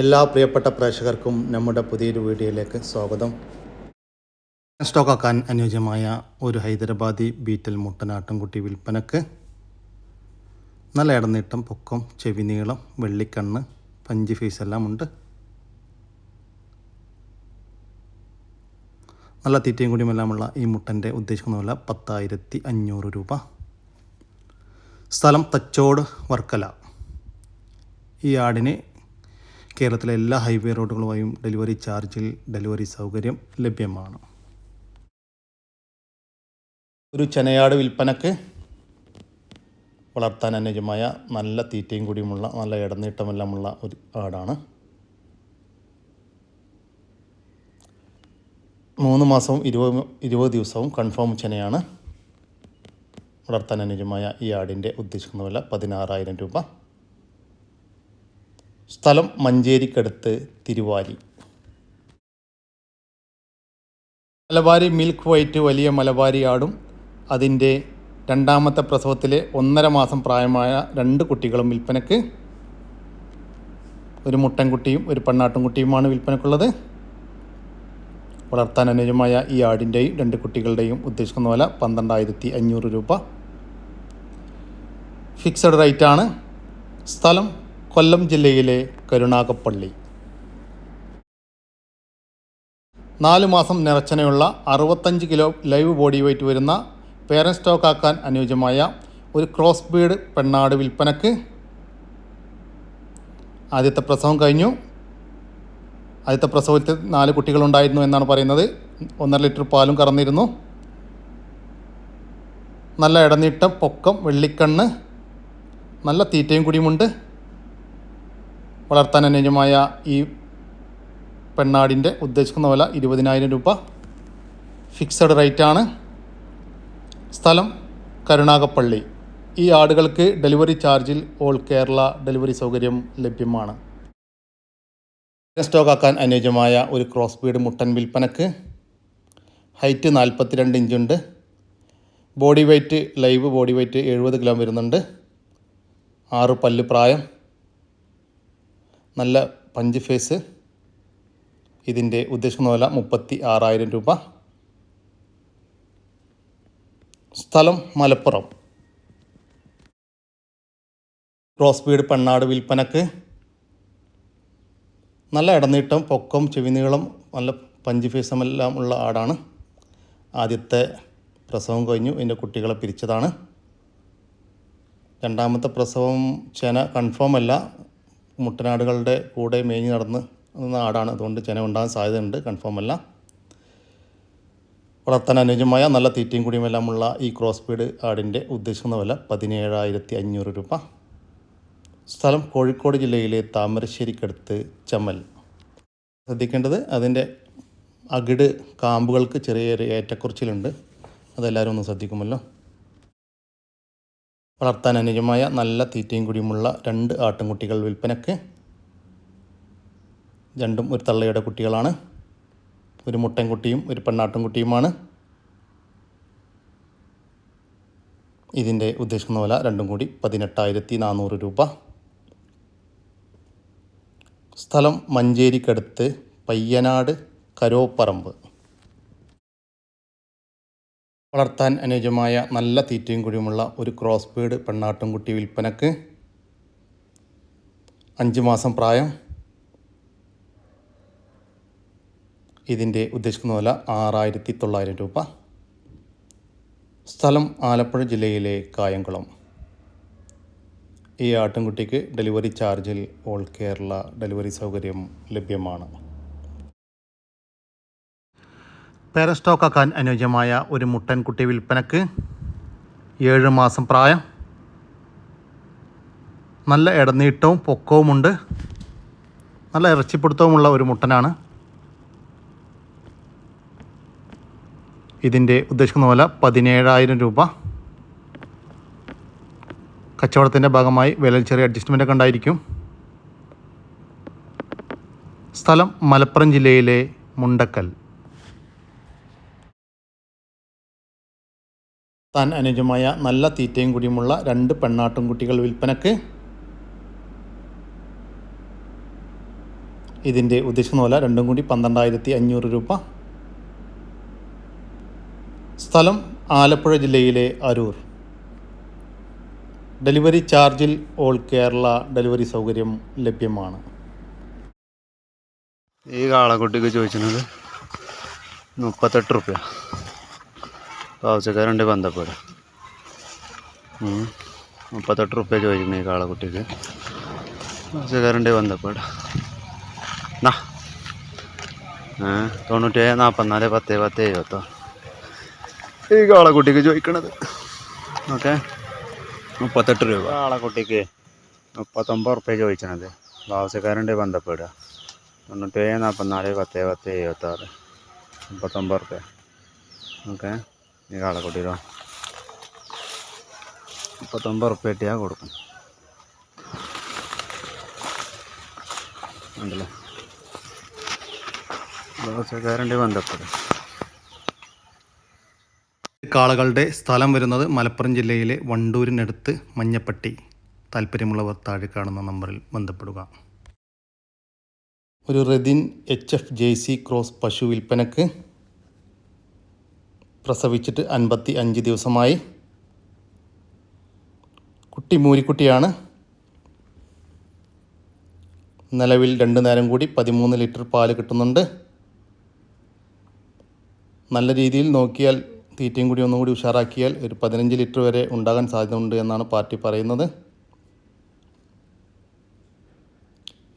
എല്ലാ പ്രിയപ്പെട്ട പ്രേക്ഷകർക്കും നമ്മുടെ പുതിയൊരു വീഡിയോയിലേക്ക് സ്വാഗതം. സ്റ്റോക്ക് ആക്കാൻ അനുയോജ്യമായ ഒരു ഹൈദരാബാദി ബീറ്റൽ മുട്ടനാട്ടുംകുട്ടി വിൽപ്പനക്ക് നല്ല ഇടനീട്ടം പൊക്കം ചെവി നീളം വെള്ളിക്കണ്ണ് പഞ്ച് ഫീസ് എല്ലാം ഉണ്ട്. നല്ല തീറ്റയും കൂടിയുമെല്ലാമുള്ള ഈ മുട്ടന്റെ ഉദ്ദേശിക്കുന്ന വില പത്തായിരത്തി അഞ്ഞൂറ് രൂപ. സ്ഥലം തച്ചോട് വർക്കല. ഈ ആടിന് കേരളത്തിലെ എല്ലാ ഹൈവേ റോഡുകളുമായും ഡെലിവറി ചാർജിൽ ഡെലിവറി സൗകര്യം ലഭ്യമാണ്. ഒരു ചെനയാട് വിൽപ്പനക്ക് വളർത്താൻ അനുജമായ നല്ല തീറ്റയും കൂടിയുമുള്ള നല്ല ഇടനീട്ടമെല്ലാമുള്ള ഒരു ആടാണ്. മൂന്ന് മാസവും ഇരുപത് ഇരുപത് ദിവസവും കൺഫേം ചെനയാണ് വളർത്താൻ അനുജമായ ഈ ആടിന്റെ ഉദ്ദേശിക്കുന്ന വില പതിനാറായിരം രൂപ. സ്ഥലം മഞ്ചേരിക്കടുത്ത് തിരുവാലി. മലബാരി മിൽക്ക് വൈറ്റ് വലിയ മലബാരി ആടും അതിന്റെ രണ്ടാമത്തെ പ്രസവത്തിലെ ഒന്നര മാസം പ്രായമായ രണ്ട് കുട്ടികളും വിൽപ്പനക്ക്. ഒരു മുട്ടൻകുട്ടിയും ഒരു പെണ്ണാട്ടുംകുട്ടിയുമാണ് വിൽപ്പനക്കുള്ളത്. വളർത്താൻ അനുജമായ ഈ ആടിന്റെയും രണ്ട് കുട്ടികളുടെയും ഉദ്ദേശിക്കുന്ന വില പന്ത്രണ്ടായിരത്തി അഞ്ഞൂറ് രൂപ. ഫിക്സഡ് റേറ്റാണ്. സ്ഥലം കൊല്ലം ജില്ലയിലെ കരുണാകപ്പള്ളി. നാല് മാസം നിറച്ചനയുള്ള അറുപത്തഞ്ച് കിലോ ലൈവ് ബോഡി വെയിറ്റ് വരുന്ന പേരൻ സ്റ്റോക്കാക്കാൻ അനുയോജ്യമായ ഒരു ക്രോസ് ബീഡ് പെണ്ണാട് വിൽപ്പനക്ക് ആദ്യത്തെ പ്രസവം കഴിഞ്ഞു. ആദ്യത്തെ പ്രസവത്തിൽ നാല് കുട്ടികളുണ്ടായിരുന്നു എന്നാണ് പറയുന്നത്. ഒന്നര ലിറ്റർ പാലും കറന്നിരുന്നു. നല്ല ഇടനീട്ടം പൊക്കം വെള്ളിക്കണ്ണ് നല്ല തീറ്റയും കൂടിയുമുണ്ട്. വളർത്താൻ അനുയോജ്യമായ ഈ പെണ്ണാടിന്റെ ഉദ്ദേശിക്കുന്ന വില ഇരുപതിനായിരം രൂപ. ഫിക്സഡ് റേറ്റാണ് സ്ഥലം കരുണാകപ്പള്ളി ഈ ആടുകൾക്ക് ഡെലിവറി ചാർജിൽ ഓൾ കേരള ഡെലിവറി സൗകര്യം ലഭ്യമാണ്. സ്റ്റോക്കാക്കാൻ അനുയോജ്യമായ ഒരു ക്രോസ് ബീഡ് മുട്ടൻ വിൽപ്പനക്ക് ഹൈറ്റ് നാൽപ്പത്തിരണ്ട് ഇഞ്ചുണ്ട് body weight live body weight എഴുപത് കിലോ വരുന്നുണ്ട്. ആറ് പല്ല് പ്രായം. നല്ല പഞ്ച് ഫേസ്. ഇതിന്റെ ഉദ്ദേശിക്കുന്ന വില മുപ്പത്തി ആറായിരം രൂപ. സ്ഥലം മലപ്പുറം. ക്രോസ് ബീഡ് പെണ്ണാട് വിൽപ്പനക്ക്. നല്ല ഇടനീട്ടം പൊക്കം ചെവിനീളം നല്ല പഞ്ച് ഫീസമെല്ലാം ഉള്ള ആടാണ്. ആദ്യത്തെ പ്രസവം കഴിഞ്ഞു എന്റെ കുട്ടികളെ പിരിച്ചതാണ്. രണ്ടാമത്തെ പ്രസവം ചേന കൺഫേം അല്ല. മുട്ടനാടുകളുടെ കൂടെ മേഞ്ഞ് നടന്ന് നാടാണ് അതുകൊണ്ട് ചെന ഉണ്ടാകാൻ സാധ്യതയുണ്ട്. കൺഫേം അല്ല. വളർത്താൻ അനുയോജ്യമായ നല്ല തീറ്റയും കുടിയുമെല്ലാമുള്ള ഈ ക്രോസ് ബീഡ് ആടിന്റെ ഉദ്ദേശിക്കുന്ന വില പതിനേഴായിരത്തി അഞ്ഞൂറ് രൂപ. സ്ഥലം കോഴിക്കോട് ജില്ലയിലെ താമരശ്ശേരിക്കടുത്ത് ചമ്മൽ. ശ്രദ്ധിക്കേണ്ടത് അതിന്റെ അകിട് കാമ്പുകൾക്ക് ചെറിയ ഏറ്റക്കുറച്ചിലുണ്ട്. അതെല്ലാവരും ഒന്ന് ശ്രദ്ധിക്കുമല്ലോ. വളർത്താൻ അനുജമായ നല്ല തീറ്റയും കുടിയുമുള്ള രണ്ട് ആട്ടിൻകുട്ടികൾ വിൽപ്പനക്ക്. രണ്ടും ഒരു തള്ളയുടെ കുട്ടികളാണ്. ഒരു മുട്ടൻകുട്ടിയും ഒരു പെണ്ണാട്ടിൻകുട്ടിയുമാണ് ഇതിന്റെ ഉദ്ദേശിക്കുന്ന വില രണ്ടും കൂടി പതിനെട്ടായിരത്തി നാനൂറ് രൂപ. സ്ഥലം മഞ്ചേരിക്കടുത്ത് പയ്യനാട് കരോപ്പറമ്പ്. വളർത്താൻ അനുയോജ്യമായ നല്ല തീറ്റയും കുഴിയുമുള്ള ഒരു ക്രോസ് ബീഡ് പെണ്ണാട്ടുംകുട്ടി വിൽപ്പനക്ക് അഞ്ച് മാസം പ്രായം. ഇതിന്റെ ഉദ്ദേശിക്കുന്ന വില ആറായിരത്തി തൊള്ളായിരം രൂപ. സ്ഥലം ആലപ്പുഴ ജില്ലയിലെ കായംകുളം. ഈ ആട്ടിൻകുട്ടിക്ക് ഡെലിവറി ചാർജിൽ ഓൾ കേരള ഡെലിവറി സൗകര്യം ലഭ്യമാണ്. പേരസ്റ്റോക്കാക്കാൻ അനുയോജ്യമായ ഒരു മുട്ടൻകുട്ടി വിൽപ്പനക്ക് ഏഴ് മാസം പ്രായം. നല്ല ഇടനീട്ടവും പൊക്കവുമുണ്ട്. നല്ല ഇറച്ചിപ്പിടുത്തവുമുള്ള ഒരു മുട്ടനാണ്. ഇതിന്റെ ഉദ്ദേശിക്കുന്ന വില പതിനേഴായിരം രൂപ. കച്ചവടത്തിന്റെ ഭാഗമായി വിലയിൽ ചെറിയ അഡ്ജസ്റ്റ്മെന്റ് ഒക്കെ ഉണ്ടായിരിക്കും. സ്ഥലം മലപ്പുറം ജില്ലയിലെ മുണ്ടക്കൽ. താൻ അനുജമായ നല്ല തീറ്റയും കൂടിയുമുള്ള രണ്ട് പെണ്ണാട്ടും കുട്ടികൾ വിൽപ്പനക്ക് ഇതിന്റെ ഉദ്ദേശം വില രണ്ടും കൂടി പന്ത്രണ്ടായിരത്തി അഞ്ഞൂറ് രൂപ. സ്ഥലം ആലപ്പുഴ ജില്ലയിലെ അരൂർ. ഡെലിവറി ചാർജിൽ ഓൾ കേരള ഡെലിവറി സൗകര്യം ലഭ്യമാണ്. ഈ കാളക്കുട്ടിക്ക് ചോദിച്ചത് മുപ്പത്തെട്ട് റുപ്യ. ആവശ്യക്കാരുണ്ട് ബന്ധപ്പെടുക ഉം. മുപ്പത്തെട്ട് റുപ്യ ചോദിക്കുന്നത് ഈ കാളക്കുട്ടിക്ക് ആവശ്യക്കാരുണ്ട് ബന്ധപ്പെടുക നാ. ഏ തൊണ്ണൂറ്റേഴ് നാൽപ്പത്തിനാല് പത്ത് പത്ത് എഴുപത്തോ. ഈ കാളക്കുട്ടിക്ക് ചോദിക്കണത്. ഓക്കെ. മുപ്പത്തെട്ട് രൂപ. കാളക്കുട്ടിക്ക് മുപ്പത്തൊമ്പത് റുപ്യ ചോദിക്കണത് ആവശ്യക്കാരുണ്ട് ബന്ധപ്പെടുക തൊണ്ണൂറ്റേഴ് നാൽപ്പത്തിനാല് പത്ത് പത്ത് എഴുപത്താറ്. മുപ്പത്തൊമ്പത് റുപ്യ ഓക്കെ. ഈ കാളക്കുട്ടിയിലോ മുപ്പത്തൊമ്പത് റുപ്യ കിട്ടിയാൽ കൊടുക്കും. ഉണ്ടല്ലേ? ദിവസക്കാരന്റെ ബന്ധപ്പെടും കാളകളുടെ സ്ഥലം വരുന്നത് മലപ്പുറം ജില്ലയിലെ വണ്ടൂരിനടുത്ത് മഞ്ഞപ്പട്ടി. താല്പര്യമുള്ളവർ താഴെ കാണുന്ന നമ്പറിൽ ബന്ധപ്പെടുക. ഒരു റെദിൻ H F J C cross പശു വിൽപ്പനക്ക് പ്രസവിച്ചിട്ട് അൻപത്തി അഞ്ച് ദിവസമായി. കുട്ടി മൂരിക്കുട്ടിയാണ്. നിലവിൽ രണ്ട് നേരം കൂടി പതിമൂന്ന് ലിറ്റർ പാൽ കിട്ടുന്നുണ്ട്. നല്ല രീതിയിൽ നോക്കിയാൽ തീറ്റയും കൂടി ഒന്നും കൂടി ഉഷാറാക്കിയാൽ ഒരു പതിനഞ്ച് ലിറ്റർ വരെ ഉണ്ടാകാൻ സാധ്യതയുണ്ട് എന്നാണ് പാർട്ടി പറയുന്നത്.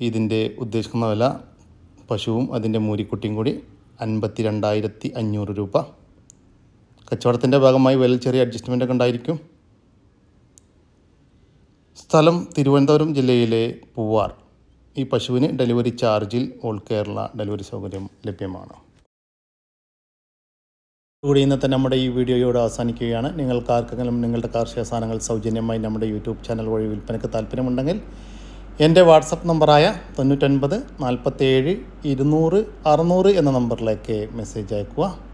ഇതിന്റെ ഉദ്ദേശിക്കുന്ന വില പശുവും അതിന്റെ മൂരിക്കുട്ടിയും കൂടി അൻപത്തി രണ്ടായിരത്തി അഞ്ഞൂറ് രൂപ. കച്ചവടത്തിന്റെ ഭാഗമായി വലിയ ചെറിയ അഡ്ജസ്റ്റ്മെന്റ് ഒക്കെ ഉണ്ടായിരിക്കും. സ്ഥലം തിരുവനന്തപുരം ജില്ലയിലെ പൂവാർ. ഈ പശുവിന് ഡെലിവറി ചാർജിൽ ഓൾ കേരള ഡെലിവറി സൗകര്യം ലഭ്യമാണ്. കൂടി ഇന്നത്തെ നമ്മുടെ ഈ വീഡിയോയോട് അവസാനിക്കുകയാണ്. നിങ്ങൾക്ക് ആർക്കെങ്കിലും നിങ്ങളുടെ കാർഷിക സാധനങ്ങൾ സൗജന്യമായി നമ്മുടെ യൂട്യൂബ് ചാനൽ വഴി വിൽപ്പനയ്ക്ക് താല്പര്യമുണ്ടെങ്കിൽ എന്റെ വാട്സപ്പ് നമ്പറായ തൊണ്ണൂറ്റൊൻപത് നാൽപ്പത്തേഴ് ഇരുന്നൂറ് അറുന്നൂറ് എന്ന നമ്പറിലേക്ക് മെസ്സേജ് അയക്കുക.